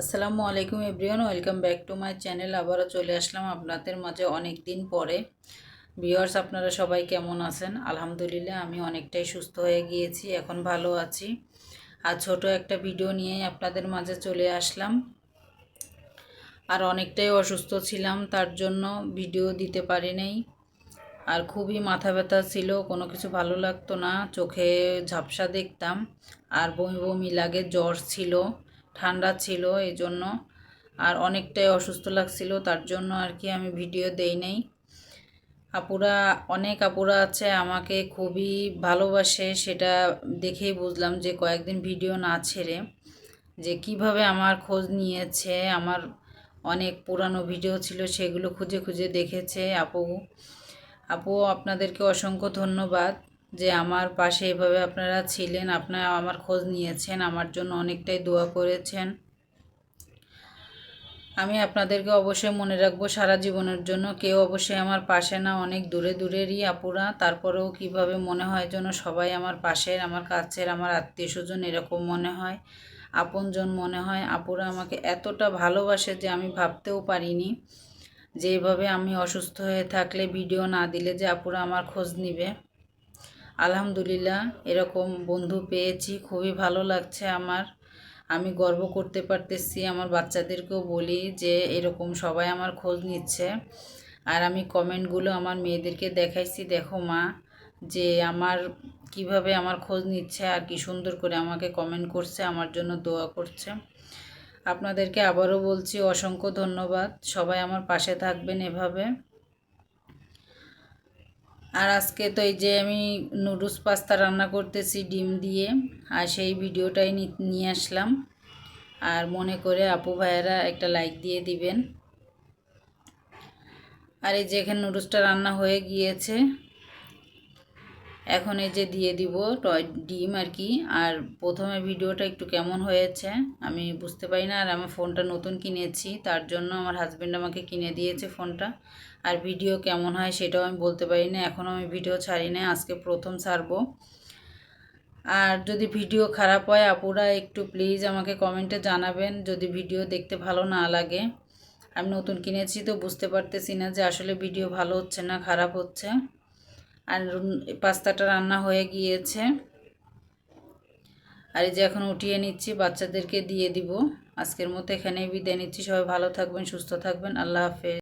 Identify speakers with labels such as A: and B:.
A: আসসালামু আলাইকুম everyone, welcome back to my channel. আবারও চলে আসলাম আপনাদের মাঝে অনেক দিন পরে। ভিউয়ার্স, আপনারা সবাই কেমন আছেন? আলহামদুলিল্লাহ, আমি অনেকটাই সুস্থ হয়ে গিয়েছি, এখন ভালো আছি। আর ছোট একটা ভিডিও নিয়েই আপনাদের মাঝে চলে আসলাম। আর অনেকটাই অসুস্থ ছিলাম, তার জন্য ভিডিও দিতে পারি নাই। আর খুবই মাথা ব্যথা ছিল, কোনো কিছু ভালো লাগতো না, চোখে ঝাপসা দেখতাম। আর বমি বমি লাগে, জ্বর ছিল। ঠান্ডা ছিল এই জন্য আর অনেকটাই অসুস্থ লাগছিল, তার জন্য আর কি আমি ভিডিও দেই নাই। আপুরা, অনেক আপুরা আছে, আমাকে খুবই ভালোবাসে, সেটা দেখেই বুঝলাম যে কয়েকদিন ভিডিও না ছেড়ে যে কীভাবে আমার খোঁজ নিয়েছে, আমার অনেক পুরানো ভিডিও ছিল, সেগুলো খুঁজে খুঁজে দেখেছে আপু। আপু, আপনাদেরকে অসংখ্য ধন্যবাদ। যে আমার পাশে এভাবে আপনারা ছিলেন, আপনারা আমার খোঁজ নিয়েছেন, আমার জন্য অনেকটাই দোয়া করেছেন। আমি আপনাদেরকে অবশ্যই মনে রাখব, সারা জীবনের জন্য কেউ অবশ্যই আমার পাশে না, অনেক দূরে দূরেরই আপুরা। তারপরেও কীভাবে মনে হয় যেন সবাই আমার পাশের, আমার কাছের, আমার আত্মীয় স্বজন এরকম মনে হয়, আপনজন মনে হয়। আপুরা আমাকে এতটা ভালোবাসে যে আমি ভাবতেও পারিনি যে এভাবে আমি অসুস্থ হয়ে থাকলে ভিডিও না দিলে যে আপুরা আমার খোঁজ নিবে। আলহামদুলিল্লাহ, এরকম বন্ধু পেয়েছি, খুবই ভালো লাগছে আমার। আমি গর্ব করতে পারতেছি, আমার বাচ্চাদেরকেও বলি যে এরকম সবাই আমার খোঁজ নিচ্ছে। আর আমি কমেন্টগুলো আমার মেয়েদেরকে দেখাইছি, দেখো মা, যে আমার কীভাবে আমার খোঁজ নিচ্ছে আর কি সুন্দর করে আমাকে কমেন্ট করছে, আমার জন্য দোয়া করছে। আপনাদেরকে আবারও বলছি, অসংখ্য ধন্যবাদ। সবাই আমার পাশে থাকবেন এভাবে। আর আজকে তো এই যে আমি নুডলস পাস্তা রান্না করতেছি, ডিম দিয়ে। আর সেই ভিডিওটাই নিয়ে আসলাম। আর মনে করে আপু ভাইয়েরা একটা লাইক দিয়ে দিবেন। আর এই যে এখানে নুডলসটা রান্না হয়ে গিয়েছে। এখন এই যে দিয়ে দিব টয় ডিম আর কি। আর প্রথমে ভিডিওটা একটু কেমন হয়েছে, আমি বুঝতে পারি না। আর আমার ফোনটা নতুন কিনেছি, তার জন্য আমার হাজব্যান্ড আমাকে কিনে দিয়েছে ফোনটা। আর ভিডিও কেমন হয় সেটাও আমি বলতে পারি না। এখনও আমি ভিডিও ছাড়ি না আজকে প্রথম ছাড়বো। আর যদি ভিডিও খারাপ হয়, আপুরা একটু প্লিজ আমাকে কমেন্টে জানাবেন, যদি ভিডিও দেখতে ভালো না লাগে। আমি নতুন কিনেছি তো বুঝতে পারতেছি না যে আসলে ভিডিও ভালো হচ্ছে না খারাপ হচ্ছে। আর পাস্তাটা রান্না হয়ে গিয়েছে। আর এই যে এখন উঠিয়ে নিচ্ছি, বাচ্চাদেরকে দিয়ে দিব। আজকের মতো এখানেই বিদায় নিচ্ছি। সবাই ভালো থাকবেন, সুস্থ থাকবেন। আল্লাহ হাফেজ।